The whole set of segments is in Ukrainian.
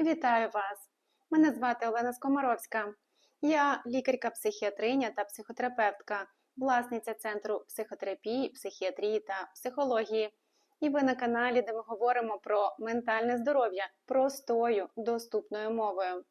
Вітаю вас! Мене звати Олена Скомаровська. Я лікарка-психіатриня та психотерапевтка, власниця Центру психотерапії, психіатрії та психології. І ви на каналі, де ми говоримо про ментальне здоров'я простою, доступною мовою.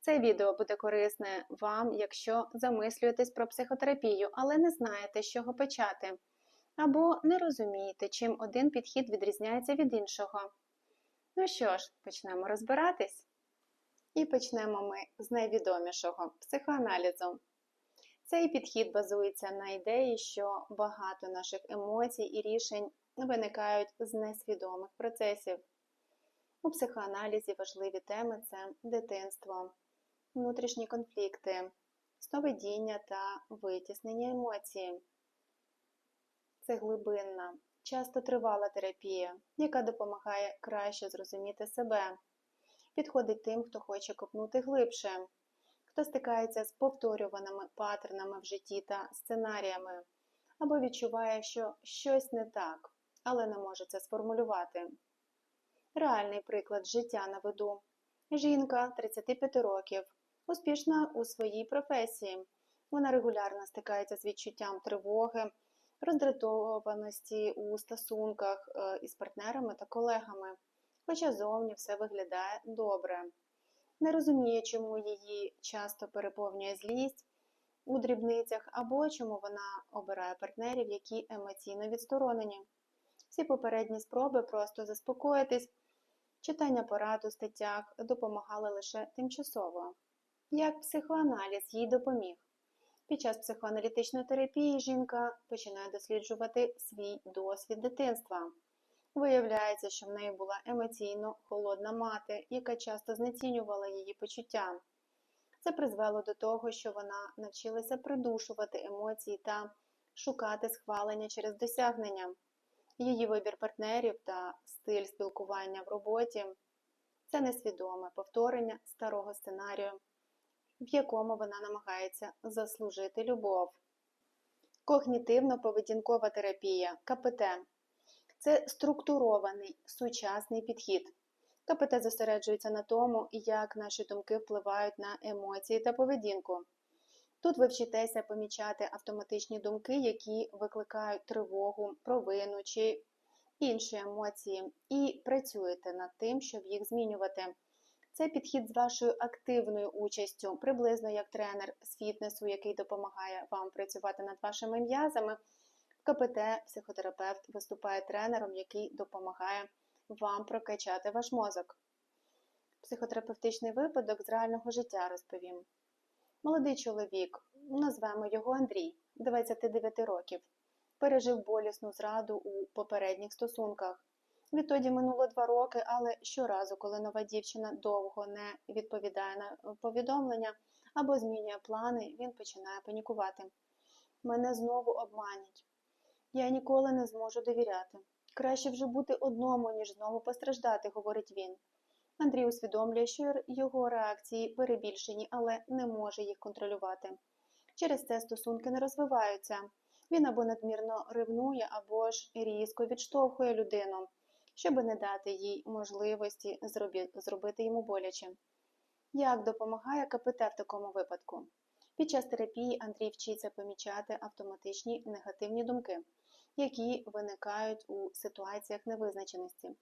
Це відео буде корисне вам, якщо замислюєтесь про психотерапію, але не знаєте, з чого почати, або не розумієте, чим один підхід відрізняється від іншого. Ну що ж, почнемо розбиратись. І почнемо ми з найвідомішого психоаналізу. Цей підхід базується на ідеї, що багато наших емоцій і рішень виникають з несвідомих процесів. У психоаналізі важливі теми це дитинство, внутрішні конфлікти, сновидіння та витіснення емоцій. Це глибинна, часто тривала терапія, яка допомагає краще зрозуміти себе. Підходить тим, хто хоче копнути глибше, хто стикається з повторюваними паттернами в житті та сценаріями, або відчуває, що щось не так, але не може це сформулювати. Реальний приклад життя на виду. Жінка 35 років, успішна у своїй професії. Вона регулярно стикається з відчуттям тривоги, роздратованості у стосунках е, із партнерами та колегами, хоча зовні все виглядає добре. Не розуміє, чому її часто переповнює злість у дрібницях або чому вона обирає партнерів, які емоційно відсторонені. Всі попередні спроби просто заспокоїтись, читання порад у статтях допомагали лише тимчасово. Як психоаналіз їй допоміг. Під час психоаналітичної терапії жінка починає досліджувати свій досвід дитинства. Виявляється, що в неї була емоційно холодна мати, яка часто знецінювала її почуття. Це призвело до того, що вона навчилася придушувати емоції та шукати схвалення через досягнення. Її вибір партнерів та стиль спілкування в роботі це несвідоме повторення старого сценарію, в якому вона намагається заслужити любов. Когнітивно-поведінкова терапія КПТ це структурований сучасний підхід. КПТ зосереджується на тому, як наші думки впливають на емоції та поведінку. Тут ви вчитеся помічати автоматичні думки, які викликають тривогу, провину чи інші емоції, і працюєте над тим, щоб їх змінювати. Це підхід з вашою активною участю, приблизно як тренер з фітнесу, який допомагає вам працювати над вашими м'язами. В КПТ психотерапевт виступає тренером, який допомагає вам прокачати ваш мозок. Психотерапевтичний випадок з реального життя розповім. Молодий чоловік, назвемо його Андрій, 29 років, пережив болісну зраду у попередніх стосунках. Відтоді минуло два роки, але щоразу, коли нова дівчина довго не відповідає на повідомлення або змінює плани, він починає панікувати. Мене знову обманять. Я ніколи не зможу довіряти. Краще вже бути одному, ніж знову постраждати, говорить він. Андрій усвідомлює, що його реакції перебільшені, але не може їх контролювати. Через це стосунки не розвиваються. Він або надмірно ревнує, або ж різко відштовхує людину щоб не дати їй можливості зробити йому боляче. Як допомагає КПТ в такому випадку? Під час терапії Андрій вчиться помічати автоматичні негативні думки, які виникають у ситуаціях невизначеності.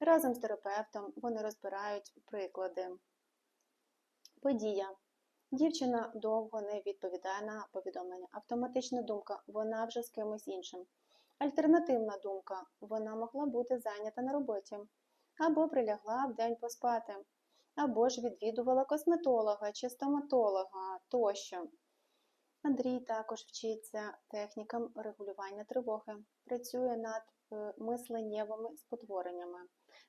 Разом з терапевтом вони розбирають приклади. Подія. Дівчина довго не відповідає на повідомлення. Автоматична думка, вона вже з кимось іншим. Альтернативна думка вона могла бути зайнята на роботі, або прилягла в день поспати, або ж відвідувала косметолога чи стоматолога тощо. Андрій також вчиться технікам регулювання тривоги, працює над е, мисленнєвими спотвореннями.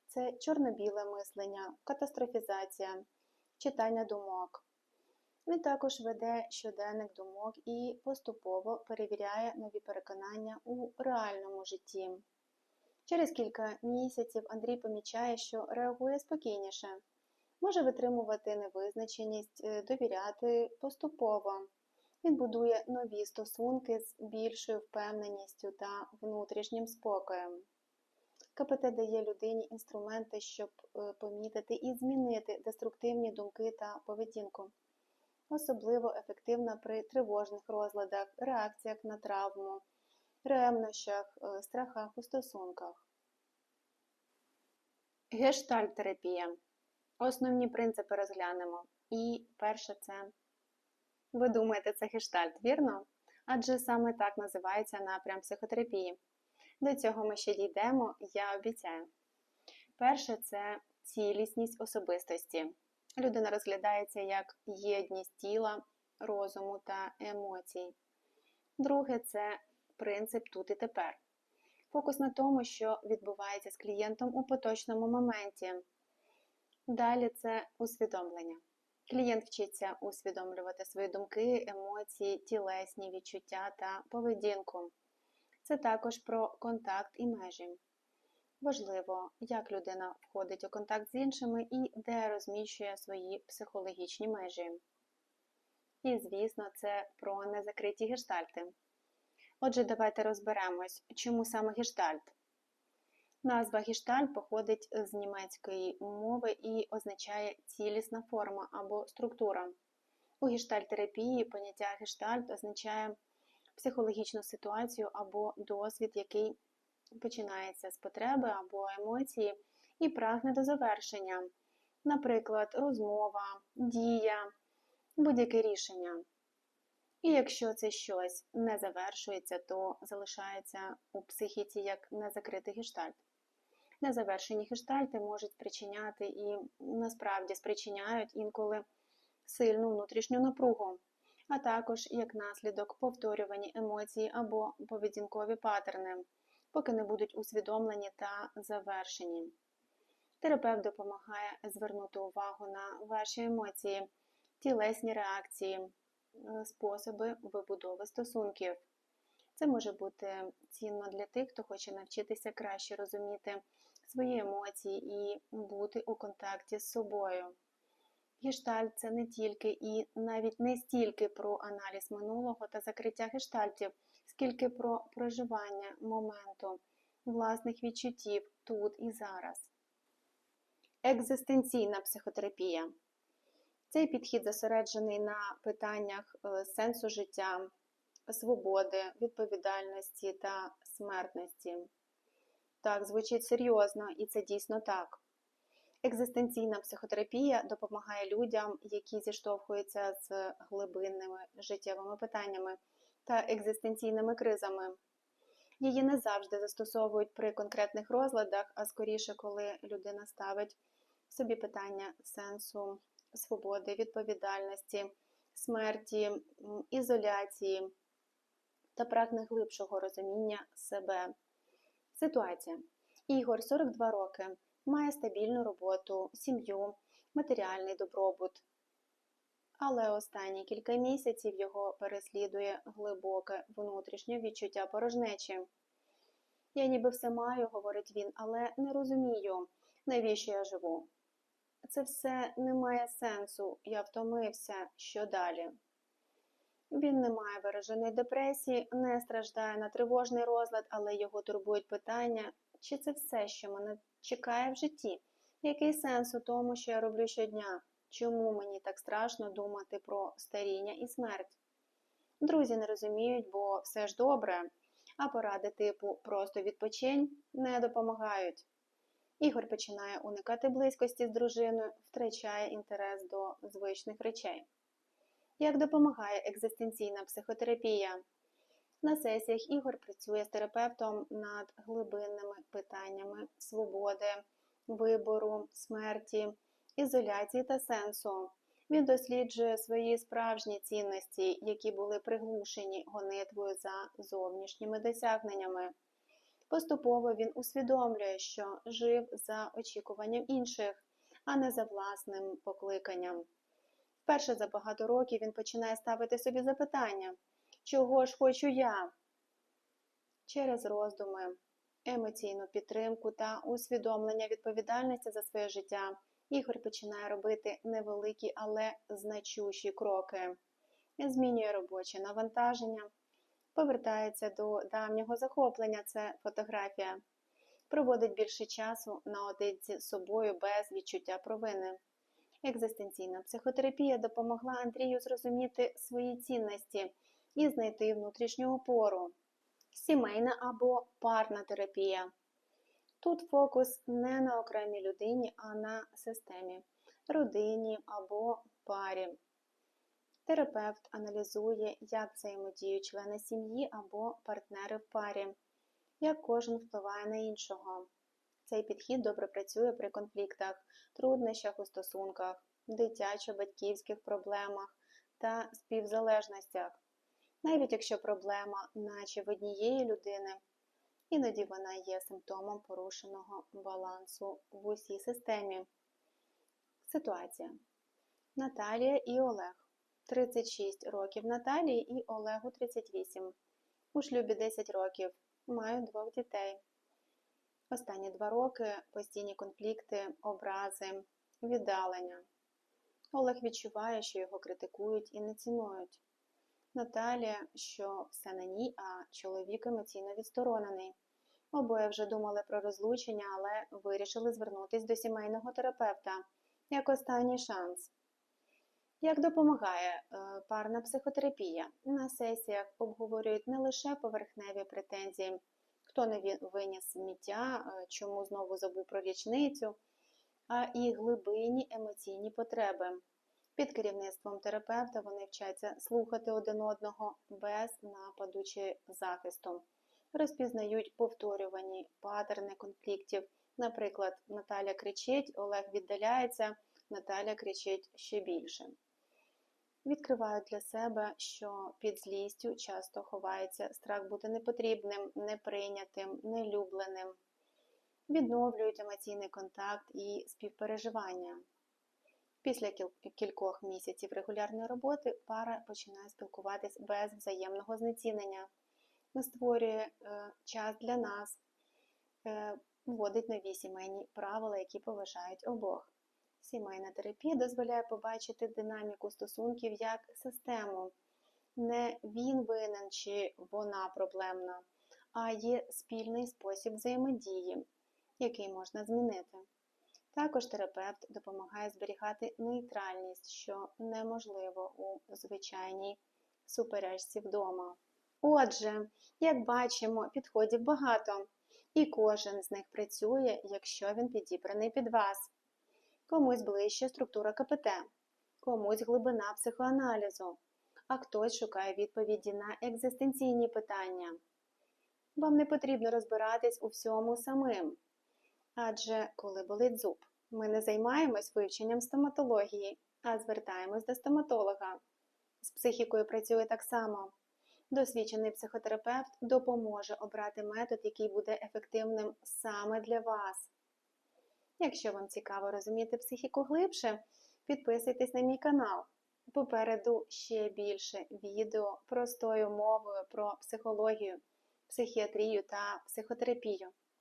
Це чорно-біле мислення, катастрофізація, читання думок. Він також веде щоденник думок і поступово перевіряє нові переконання у реальному житті. Через кілька місяців Андрій помічає, що реагує спокійніше, може витримувати невизначеність, е, довіряти поступово. Він будує нові стосунки з більшою впевненістю та внутрішнім спокоєм. КПТ дає людині інструменти, щоб е, помітити і змінити деструктивні думки та поведінку. Особливо ефективна при тривожних розладах, реакціях на травму, ревнощах, е, страхах у стосунках. Гештальт-терапія. Основні принципи розглянемо. І перше це. Ви думаєте, це гештальт, вірно? Адже саме так називається напрям психотерапії. До цього ми ще дійдемо, я обіцяю. Перше це цілісність особистості. Людина розглядається як єдність тіла, розуму та емоцій. Друге це принцип тут і тепер. Фокус на тому, що відбувається з клієнтом у поточному моменті. Далі це усвідомлення. Клієнт вчиться усвідомлювати свої думки, емоції, тілесні відчуття та поведінку. Це також про контакт і межі. Важливо, як людина входить у контакт з іншими і де розміщує свої психологічні межі. І, звісно, це про незакриті гештальти. Отже, давайте розберемось, чому саме гештальт. Назва гештальт походить з німецької мови і означає цілісна форма або структура. У гештальт-терапії поняття гештальт означає психологічну ситуацію або досвід, який починається з потреби або емоції і прагне до завершення, наприклад, розмова, дія, будь-яке рішення. І якщо це щось не завершується, то залишається у психіці як незакритий гештальт. Незавершені гештальти можуть спричиняти і насправді спричиняють інколи сильну внутрішню напругу, а також як наслідок повторювані емоції або поведінкові паттерни, поки не будуть усвідомлені та завершені. Терапевт допомагає звернути увагу на ваші емоції, тілесні реакції, е, способи вибудови стосунків. Це може бути цінно для тих, хто хоче навчитися краще розуміти свої емоції і бути у контакті з собою. Гештальт це не тільки і навіть не стільки про аналіз минулого та закриття гештальтів, скільки про проживання моменту, власних відчуттів тут і зараз. Екзистенційна психотерапія. Цей підхід зосереджений на питаннях е, сенсу життя, свободи, відповідальності та смертності. Так, звучить серйозно, і це дійсно так. Екзистенційна психотерапія допомагає людям, які зіштовхуються з глибинними життєвими питаннями та екзистенційними кризами. Її не завжди застосовують при конкретних розладах, а скоріше, коли людина ставить собі питання сенсу, свободи, відповідальності, смерті, ізоляції та прагне глибшого розуміння себе. Ситуація. Ігор 42 роки, має стабільну роботу, сім'ю, матеріальний добробут. Але останні кілька місяців його переслідує глибоке внутрішнє відчуття порожнечі. Я ніби все маю, говорить він, але не розумію, навіщо я живу. Це все не має сенсу, я втомився, що далі. Він не має вираженої депресії, не страждає на тривожний розлад, але його турбують питання, чи це все, що мене чекає в житті? Який сенс у тому, що я роблю щодня? Чому мені так страшно думати про старіння і смерть? Друзі не розуміють, бо все ж добре, а поради типу просто відпочинь не допомагають. Ігор починає уникати близькості з дружиною, втрачає інтерес до звичних речей. Як допомагає екзистенційна психотерапія? На сесіях Ігор працює з терапевтом над глибинними питаннями свободи, вибору, смерті, ізоляції та сенсу. Він досліджує свої справжні цінності, які були приглушені гонитвою за зовнішніми досягненнями. Поступово він усвідомлює, що жив за очікуванням інших, а не за власним покликанням. Вперше за багато років він починає ставити собі запитання, чого ж хочу я? Через роздуми, емоційну підтримку та усвідомлення відповідальності за своє життя Ігор починає робити невеликі, але значущі кроки, змінює робоче навантаження, повертається до давнього захоплення це фотографія. проводить більше часу наодинці з собою без відчуття провини. Екзистенційна психотерапія допомогла Андрію зрозуміти свої цінності і знайти внутрішню опору. Сімейна або парна терапія. Тут фокус не на окремій людині, а на системі, родині або парі. Терапевт аналізує, як взаємодіють члени сім'ї або партнери в парі, як кожен впливає на іншого. Цей підхід добре працює при конфліктах, труднощах у стосунках, дитячо-батьківських проблемах та співзалежностях. Навіть якщо проблема, наче в однієї людини, іноді вона є симптомом порушеного балансу в усій системі. Ситуація Наталія і Олег. 36 років Наталії і Олегу 38. У шлюбі 10 років. Маю двох дітей. Останні два роки постійні конфлікти, образи, віддалення. Олег відчуває, що його критикують і не цінують. Наталія, що все на ній, а чоловік емоційно відсторонений. Обоє вже думали про розлучення, але вирішили звернутися до сімейного терапевта як останній шанс. Як допомагає е, парна психотерапія? На сесіях обговорюють не лише поверхневі претензії, хто не виніс сміття, е, чому знову забув про річницю, а і глибинні емоційні потреби. Під керівництвом терапевта вони вчаться слухати один одного без нападу чи захисту, розпізнають повторювані патерни конфліктів. Наприклад, Наталя кричить, Олег віддаляється, Наталя кричить ще більше. Відкривають для себе, що під злістю часто ховається страх бути непотрібним, неприйнятим, нелюбленим. Відновлюють емоційний контакт і співпереживання. Після кількох місяців регулярної роботи пара починає спілкуватись без взаємного знецінення, не створює е, час для нас, е, вводить нові сімейні правила, які поважають обох. Сімейна терапія дозволяє побачити динаміку стосунків як систему. Не він винен чи вона проблемна, а є спільний спосіб взаємодії, який можна змінити. Також терапевт допомагає зберігати нейтральність, що неможливо у звичайній суперечці вдома. Отже, як бачимо, підходів багато, і кожен з них працює, якщо він підібраний під вас. Комусь ближче структура КПТ, комусь глибина психоаналізу, а хтось шукає відповіді на екзистенційні питання. Вам не потрібно розбиратись у всьому самим. Адже коли болить зуб, ми не займаємось вивченням стоматології, а звертаємось до стоматолога. З психікою працює так само. Досвідчений психотерапевт допоможе обрати метод, який буде ефективним саме для вас. Якщо вам цікаво розуміти психіку глибше, підписуйтесь на мій канал. Попереду ще більше відео простою мовою про психологію, психіатрію та психотерапію.